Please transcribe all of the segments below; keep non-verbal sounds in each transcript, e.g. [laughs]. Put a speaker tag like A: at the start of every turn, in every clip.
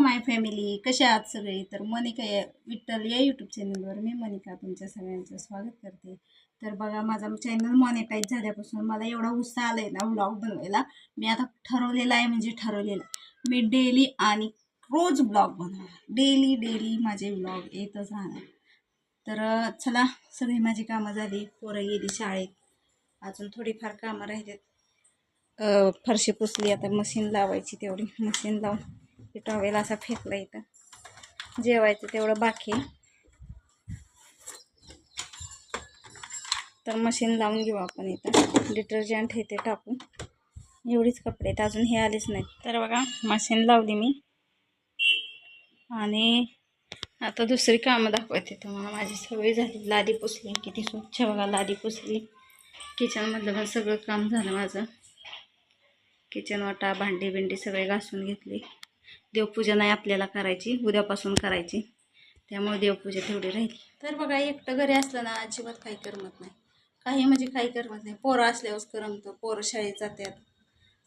A: माय family कशा आहात सगळे? तर मनिका या विठ्ठल या यूट्यूब चॅनलवर मी मनिका तुमच्या सगळ्यांचं स्वागत करते. तर बघा माझा चॅनल मॉनिटाईज झाल्यापासून मला एवढा उत्साह आला आहे ना व्लॉग बनवायला. मी आता ठरवलेला आहे म्हणजे ठरवलेला. आहे. मी डेली आणि रोज ब्लॉग बनवणार. डेली डेली माझे ब्लॉग येतच राहणार. तर चला सगळी माझी कामं झाली. पोरं गेली शाळेत. अजून थोडीफार कामं राहिलेत. फरशी पुसली. आता मशीन लावायची तेवढी. मशीन लावून ते टॉवेल असा फेकला इथं. जेवायचं तेवढं बाकी. तर मशीन लावून घेऊ आपण इथं. डिटर्जंट हे ते टाकून. एवढीच कपडे आहेत अजून हे आलेच नाहीत. तर बघा मशीन लावली मी. आणि आता दुसरी कामं दाखवते तुम्हाला. माझी सवय झाली. लादी पुसली. किती स्वच्छ बघा लादी पुसली. किचनमधलं पण सगळं काम झालं माझं. किचन वाटा भांडी बिंडी सगळे घासून घेतली. देवपूजा नाही आपल्याला करायची उद्यापासून करायची. त्यामुळे देवपूजा तेवढी राहिली. तर बघा एकटं घरी असलं ना अजिबात काही करमत नाही. काही म्हणजे काही करमत नाही. पोरं असल्यावरच करमतं. पोरं शाळेत जातात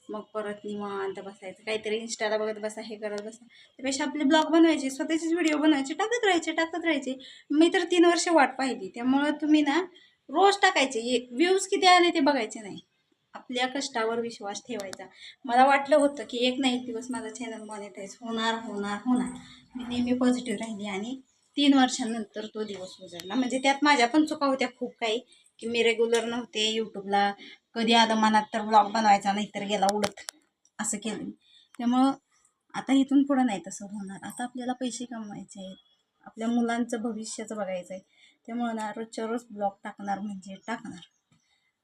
A: मग परत निवांत बसायचं. काहीतरी इंस्टाला बघत बसा हे करत बसा. त्यापेक्षा आपले ब्लॉग बनवायचे स्वतःचेच व्हिडिओ बनवायचे टाकत राहायचे टाकत राहायचे. मी तर तीन वर्ष वाट पाहिली. त्यामुळं तुम्ही ना रोज टाकायचे. व्ह्यूज किती आले ते बघायचे नाही. आपल्या कष्टावर विश्वास ठेवायचा. मला वाटलं होतं की एक ना एक दिवस माझा चॅनल मॉनिटाईज होणार होणार होणार. मी नेहमी पॉझिटिव्ह राहिली आणि तीन वर्षांनंतर तो दिवस उजळला म्हणजे त्यात माझ्या पण चुका होत्या खूप काही की मी रेग्युलर नव्हते यूट्यूबला कधी आलं मनात तर ब्लॉग बनवायचा नाहीतर गेला उडत असं केलं मी. त्यामुळं आता इथून पुढं नाही तसं होणार. आता आपल्याला पैसे कमवायचे आहेत. आपल्या मुलांचं भविष्याचं बघायचं आहे त्यामुळं ना रोजच्या रोज ब्लॉग टाकणार म्हणजे टाकणार.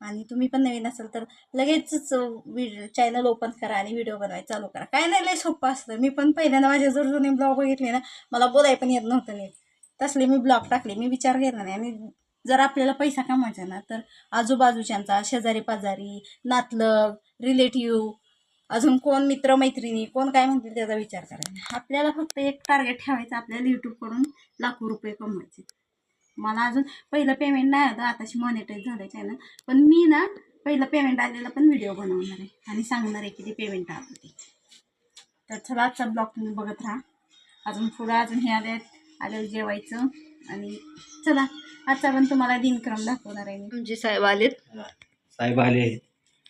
A: आणि तुम्ही पण नवीन असाल तर लगेचच व्हिडिओ चॅनल ओपन करा आणि व्हिडिओ बनवायला चालू करा. काय नाही लय सोपं असतं. मी पण पहिल्यांदा माझ्या जर जुने ब्लॉग बघितले ना मला बोलाय पण येत नव्हतं नीट. तसले मी ब्लॉग टाकले मी विचार केला नाही. आणि जर आपल्याला पैसा कमायचा ना तर आजूबाजूच्यांचा शेजारी पाजारी नातलग रिलेटिव्ह अजून कोण मित्र मैत्रिणी कोण काय म्हणतील त्याचा विचार करायचा. आपल्याला फक्त एक टार्गेट ठेवायचं आपल्याला यूट्यूबकडून लाखो रुपये कमवायचे. मला अजून पहिलं पेमेंट नाही आलं आताशी मॉनिटाईज झालं चॅनल पण मी ना पहिलं पेमेंट आलेलं पण व्हिडिओ बनवणार आहे आणि सांगणार आहे किती पेमेंट आलं ते तर चला आजचा ब्लॉग तुम्ही बघत राहा. अजून पुढं अजून हे आले आल्यावर जेवायचं आणि चला आजचा पण तुम्हाला दिनक्रम दाखवणार आहे मी. तुमचे साहेब आलेत.
B: साहेब आले आहेत.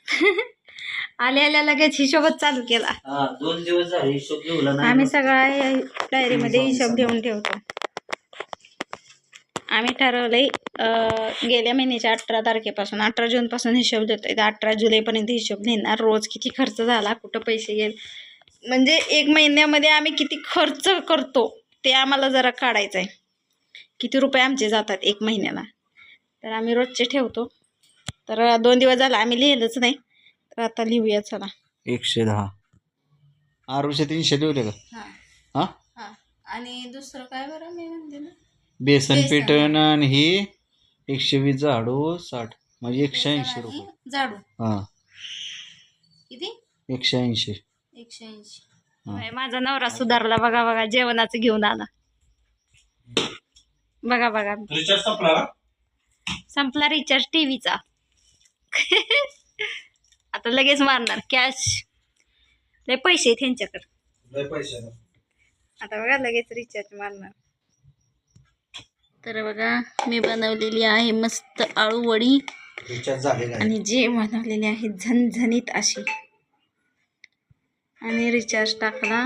B: [laughs]
A: आले आल्या लगेच हिशोबच चालू केला.
B: हा दोन दिवस
A: आम्ही सगळा डायरीमध्ये हिशोब घेऊन ठेवतो. आम्ही ठरवलंय अं, गेल्या महिन्याच्या अठरा तारखेपासून अठरा जूनपासून हिशोब देतोय. तर अठरा जुलैपर्यंत हिशोब लिहिणार रोज किती खर्च झाला कुठं पैसे गेले. म्हणजे एक महिन्यामध्ये आम्ही किती खर्च करतो ते आम्हाला जरा काढायचं आहे किती रुपये आमचे जातात एक महिन्याला. तर आम्ही रोजचे ठेवतो. तर दोन दिवस झाला आम्ही लिहिलंच नाही. तर आता लिहूया चला.
B: एकशे दहा. आरुषे तीनशे लिहले का?
A: हां.
B: हा?
A: हां. आणि दुसरं काय बरं मी म्हणते ना?
B: बेसन
A: बेसन.
B: पिठण आणि ही एकशे वीस झाडू साठ म्हणजे एकशे ऐंशी
A: बेसन
B: रुपये.
A: आणि जाडू
B: हा.
A: किती?
B: एकशे ऐंशी.
A: एकशे ऐंशी.
B: हा.
A: माझा नवरा सुधारला. बघा बघा जेवणाचं घेऊन आला. बघा बघा. संपला रिचार्ज टीव्हीचा [laughs] आता लगेच मारणार. कॅश लय पैसे आहेत ह्यांच्याकडे. आता बघा लगेच रिचार्ज मारणार. तर बघा मी बनवलेली आहे मस्त आळू वडी.
B: रिचार्ज झालेला आहे.
A: आणि जे बनवलेली आहे झणझणीत अशी. आणि रिचार्ज टाकला.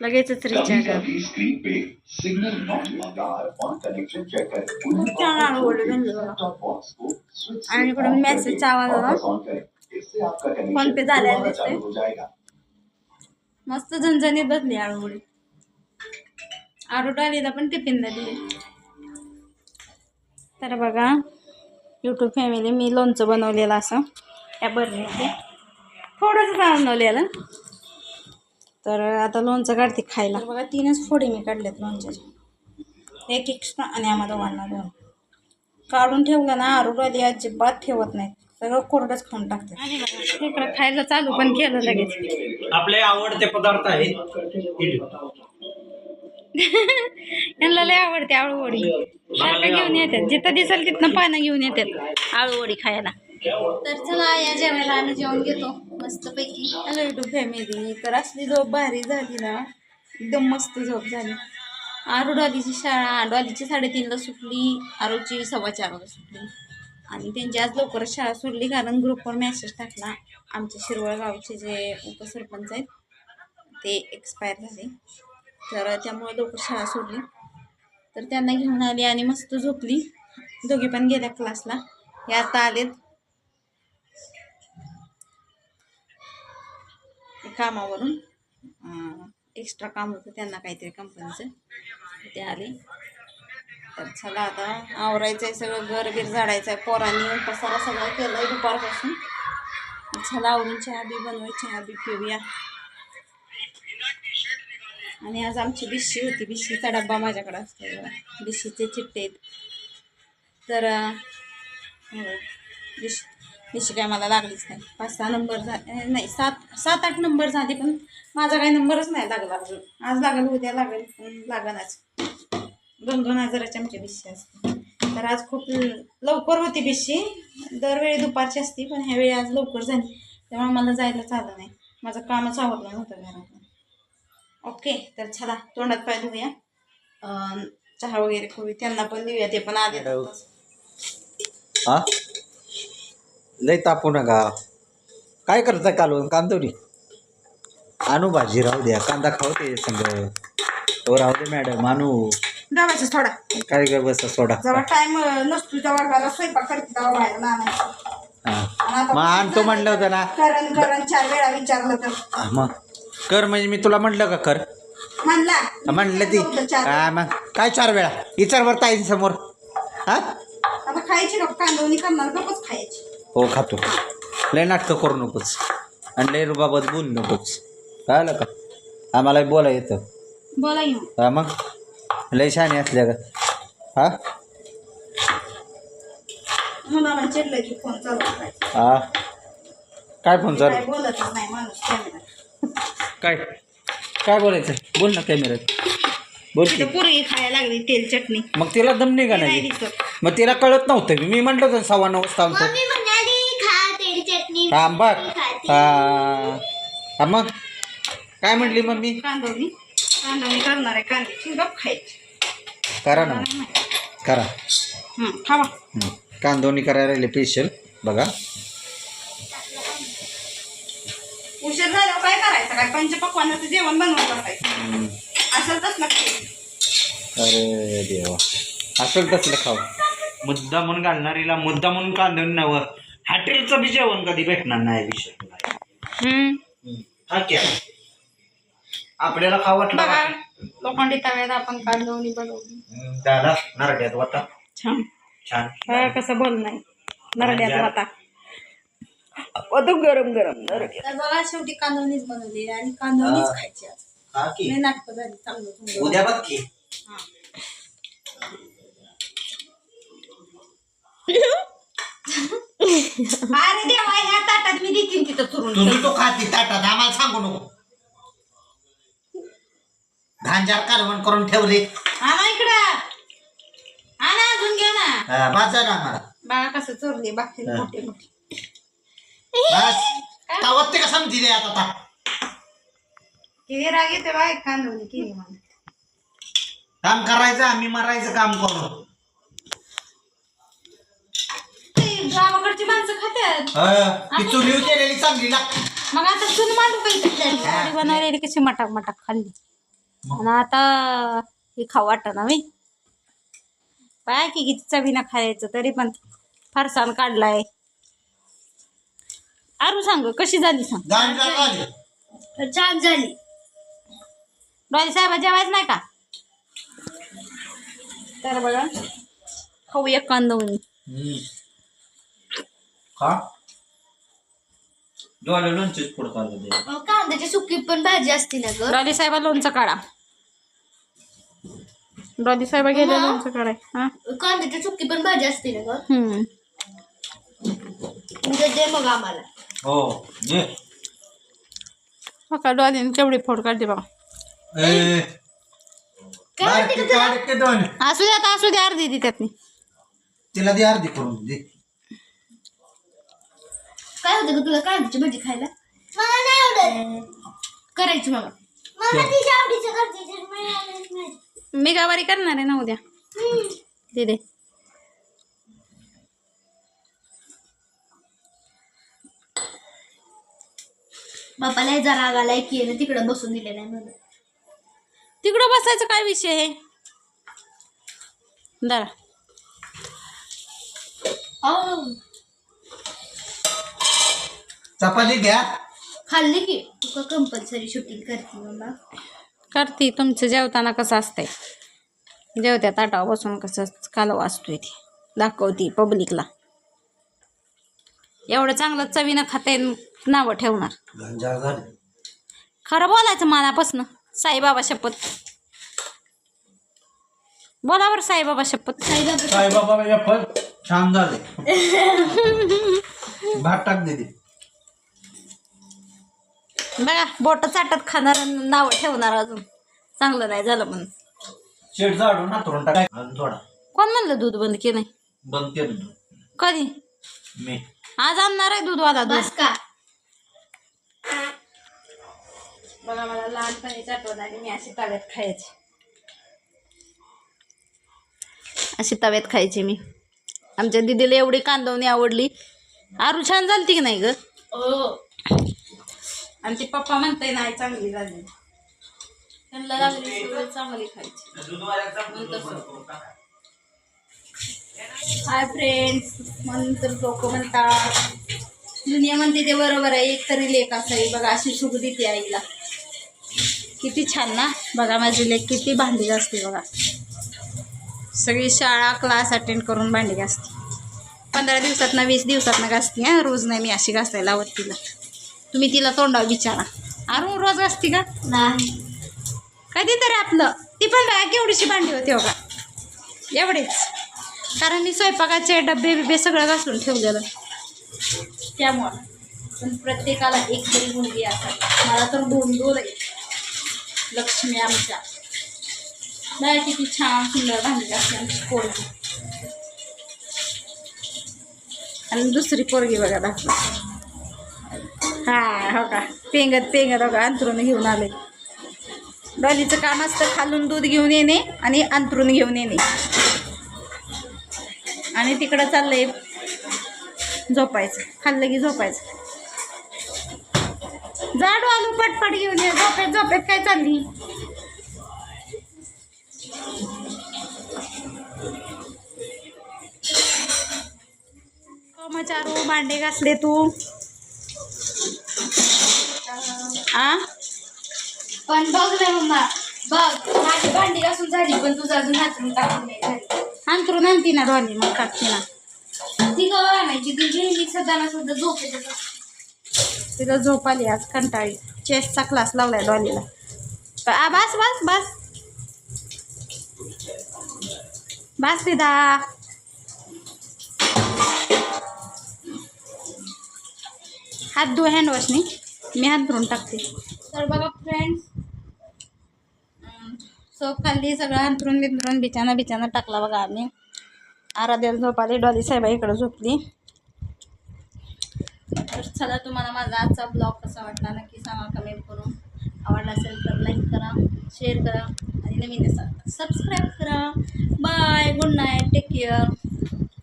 A: लगेचच रिचार्ज. आणि इकडून मेसेजचा आवाज आला. फोन पे झालेला दिसतोय. मस्त झणझणीत बसली आळू वडी. आळू टालीला पण टिफिनला दिली. तर बघा यूट्यूब फॅमिली मी लोणचं बनवलेलं असं. या बरणीमध्ये थोडंसं बनवलेलं. तर आता लोणचं काढते खायला. बघा तीनच फोडी मी काढलेत लोणच्याचे. एक एक्स्ट्रा आणि आम्हाला दोघांना दोन. काढून ठेवलं ना आरोग्याला अजिबात ठेवत नाही सगळं कोरडंच खाऊन टाकते. आणि खायला चालू पण केलं लगेच.
B: आपले आवडते पदार्थ आहेत. [laughs]
A: यांना लय आवडते आळूवडी. सारखं घेऊन येतात. जिथं दिसेल तिथनं पानं घेऊन येतात. आळूवडी खायला. तर चला या जेवायला आम्ही जेवण घेतो. मस्तपैकी. हॅलो युट्यूब फॅमिली तर असली झोप भारी झाली ना एकदम मस्त झोप झाली. आरू डॉलीची शाळा डॉलीची साडेतीनला सुटली. आरूची सव्वा चारला सुटली. आणि त्यांची आज लवकरच शाळा सोडली कारण ग्रुपवर मेसेज टाकला आमचे शिरवळ गावचे जे उपसरपंच आहेत ते एक्सपायर झाले. तर त्यामुळे लवकर शाळा सोडली तर त्यांना घेऊन आली आणि मस्त झोपली. दोघी पण गेल्या क्लासला हे आता आलेत. कामावरून. एक्स्ट्रा काम होतं त्यांना काहीतरी कंपनीचं ते आले. तर चला आता आवरायचं आहे सगळं. घर बीर झाडायचं आहे पोरांनी पसारा सगळं केलं आहे दुपारपासून. चला आवरून चहा बी बनवायची चहा बी पिऊया. आणि आज आमची बिशी होती. बिशीचा डब्बा माझ्याकडे असतो बघा. बिशीचे चिट्टे आहेत. तर बिश हो. बिशी बिशी काय मला लागलीच नाही. पाच सहा नंबर झा नाही सात सात आठ नंबर झाले पण माझा काही नंबरच नाही लागला अजून. आज लागेल उद्या लागेल पण लागणारच दोन दोन हजाराची आमची बिशी असते. तर आज खूप लवकर होती बिशी. दरवेळी दुपारची असती पण ह्यावेळी आज लवकर झाली. त्यामुळे मला जायला आलं नाही. माझं कामच आवडलं नव्हतं घरात ओके तर चला तोंडात पाय धुया चहा वगैरे खाऊ त्यांना पण देऊया ते पण आले
B: हा? लय तापू नका. काय करता कालवून कांदोरी? आणू भाजी राहू द्या. कांदा खाऊ ते संग. तो राहू दे मॅडम. आणू.
A: डबाचा थोडा
B: काय काय बस सोडा.
A: जेव्हा टाइम नसतो तेव्हा घराला स्वयंपाक करते तेव्हा बाहेर आणायचं.
B: हा. मग आणतो म्हणलं होतं ना.
A: करण करण चार वेळा विचारलं तर.
B: हा, मग. कर म्हणजे मी तुला म्हटलं का कर?
A: म्हणला.
B: म्हणलं ती. काय मग काय चार वेळा? विचार बरं ताईन समोर. हा?
A: आता खायची का कांदवणी करणार गपच खायची.
B: हो खातो. लय नाटकं करू नकोच. आणि लय रुबाबत बोलू नकोच. कळलं का? आम्हाला बोला येतं.
A: बोला
B: हा मग? लय शहाणे असल्या का? हा?
A: मुलाला चिडलं की फोन चालू करायचा.
B: हा? काय फोन चालू?
A: बोलतच नाही माणूस कॅमेरा
B: काय? काय बोलायचं बोल ना कॅमेऱ्यात बोल की.
A: तिथं पुरी खायला लागली तेल चटणी.
B: मग तिला दम नाही का.
A: नाही
B: नाही
A: दिसत.
B: मग तिला कळत नव्हतं मी म्हटलं होतं सव्वा नऊ वाजता आणतो
C: मम्मी म्हणाली खा तेल चटणी
B: हा.
C: खाते.
B: मग. काय म्हटली मम्मी?
A: कांदवणी कांदवणी करणार आहे कांद्याची गप खायची.
B: करा ना मग. करा.
A: हं, खावा.
B: हं. कांदोणी करायला राहिले स्पेशल बघा.
A: काय? पंचपक्वानाचं जेवण बनवून बसायचं.
B: अरे देवा. असेल तसलं खाऊ. मुद्दा म्हणून घालणारीला मुद्दा म्हणून कांदोणी नावं. हॉटेलचं बी जेवण कधी भेटणार नाही विषय
A: हम्म.
B: हं. हा क्या? आपल्याला खाऊ वाटलं?
A: लोखंडी तव्यात आपण कांदवणी बनवली.
B: दादा नारड्यात वाटा.
A: छान.
B: छान.
A: कसं बोल नाही नरड्यात होता गरम गरम. नरड्यात तर बघा शेवटी कांदवणीच बनवली आणि कांदवणीच
B: हा.
A: खायची आज.
B: हा की?
A: लय नाटकं झाली चांगलं चांगलं.
B: उद्या बघ की.
A: हा. अरे देवा ह्या ताटात मी देतील तिथं चुरून.
B: तुझी तो खाती ताटात आम्हाला सांगू नको. धांजार कालवण करून ठेवले
A: आणा इकडं. आणा अजून घ्या ना.
B: बाजार आम्हाला.
A: बघा कसं चोरले बाकी
B: हा.
A: मोठे मोठे.
B: बस. तावत ते आता ता.
A: किती राग येते केली मला
B: काम करायचं आम्ही मरायचं काम करू
A: ते गावाकडची माणसं खात्यात.
B: अं, ती चुलीव केलेली चांगली लागते
A: मग आता चून मांडू काही बनवलेली कशी मटाक मटाक खाल्ली. आणि आता हे खाऊ वाटत ना मी काय की किती चवीनं खायचं तरी पण फरसाण काढलाय. आरू सांग कशी झाली सांग?
B: गांजा झाले.
A: छान झाली. डॉली साहेब जेवायच नाही का? तर बघा खाऊ एक कांदवणी
B: हम्म. खा. डोळे लोणचेच पुढं दे.
C: अहो, कांद्याची सुकी पण भाजी असते ना ग.
A: डॉली साहेबा लोणचं काढा. डॉली साहेबा
C: मग?
A: लोणचं काढाय हा?
C: कांद्याची सुकी पण भाजी असते ना ग.
A: हम्म.
C: दे मग आम्हाला.
B: हो ये.
A: हो केवढी फोड काढली बघा.
B: ए,
C: काय
B: बारकी
C: म्हणते तुला?
B: काढ के दोन.
A: असू द्या आता असू द्या अर्धी दी त्यातनी
B: तिला दे अर्धी करून दे.
C: काय होतं ग तुला? कांद्याची भाजी खायला? मला नाही आवडत. करायची मला. मला तिच्या आवडीचं करते
A: मी गावारी करणार आहे ना उद्या. दे दे.
C: बापाला हे जरा राग आलाय की आहे ना तिकडं बसून दिले नाही म्हणून.
A: तिकडं बसायचं काय विषय आहे? दरा.
C: अहो,
B: चपाती घ्या.
C: खाल्ली की? तुका कंपल्सरी शूटिंग करते मम्मा
A: करते. तुमचं जेवताना कसं असतंय? जेवत्या ताटावर बसून कसं कालव असतोय ते. दाखवते पब्लिकला एवढं चांगलं चवीनं खाते नावं ठेवणार. खरं बोलायचं मनापासनं साईबाबा शपथ. बोला बरं साईबाबा शपथ.
B: साईबाबा पण छान झाले. [laughs] भात टाक दे
A: बघा बोट चाटत खाणार नावं ठेवणार अजून. चांगलं नाही झालं
B: शेट झाडून थोडा.
A: कोण म्हणलं दूध बंद केलंय?
B: बंद केलं
A: कधी?
B: मी.
A: आज आणणार आहे दूध
C: बस का?
A: बघा मला लहानपणीच आठवण आली मी अशी तव्यात खायची. अशी तव्यात खायची मी. आमच्या दिदीला एवढी कांदवणी आवडली. आरू छान झालती की नाही ग?
C: हो.
A: पप्पा म्हणताय नाही चांगली झाली. त्यांना लागली सवय चांगली खायची. हाय फ्रेंड्स नंतर लोक म्हणतात दुनिया म्हणते ते बरोबर आहे एक तरी लेख असावी बघा अशी सुख देते आईला. किती छान ना? बघा माझी लेख किती भांडी असते बघा. सगळी शाळा क्लास अटेंड करून भांडी घासते. पंधरा दिवसात ना वीस दिवसात ना घासते हा. रोज नाही मी अशी घासायला लावत तिला. तुम्ही तिला तोंडावर विचारा. अरू रोज घासते का?
C: नाही.
A: कधी तरी आपलं. ती पण बघा केवढीशी भांडी होती का एवढेच. कारण मी स्वयंपाकाचे डबे बिबे सगळं घासून ठेवलेलं. त्यामुळं. पण प्रत्येकाला एक तरी मुलगी असतात मला तर दोन दोन आहे. लक्ष्मी आमच्या. नाही किती छान सुंदर भांडी असते आमची पोरगी. आणि दुसरी पोरगी बघा दाखवा हा हो का? पेंगत पेंगत हो का अंतरून घेऊन आले. डॉलीचं काम असतं खालून दूध घेऊन येणे आणि अंतरून घेऊन येणे. आणि तिकडं चाललंय झोपायचं. खाल्लं की झोपायचं. जाडू आलू पटपट घेऊन ये. झोपेत झोपेत काय चालली? चारू भांडे घासले तू. आ?
C: पण बघ ना मम्मा बघ माझी भांडी घासून झाली पण तुझं अजून हातून टाकून
A: अंतरून आणती ना डॉली मग टाकते ना
C: ती गवा आणायची ती नेहमी सदा ना सुद्धा झोपेत
A: तिथं झोप आली आज कंटाळी चेसचा क्लास लावलाय डॉलीला आ, बस बस बस बस दिदा हात धुवा हँड वॉशनी मी हात धुवून टाकते तर बघा फ्रेंड्स सोप खाल्ली सगळं अंतरून बिंतरून बिछाना बिछाना टाकला बघा आम्ही. आराध्याला झोपाली डॉली साहेबा इकडं झोपली. तर चला तुम्हाला माझा आजचा ब्लॉग कसा वाटला नक्की सांगा कमेंट करून. आवडला असेल तर लाईक करा शेअर करा आणि नवीन असाल सबस्क्राईब करा. Bye good night take care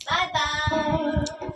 C: bye bye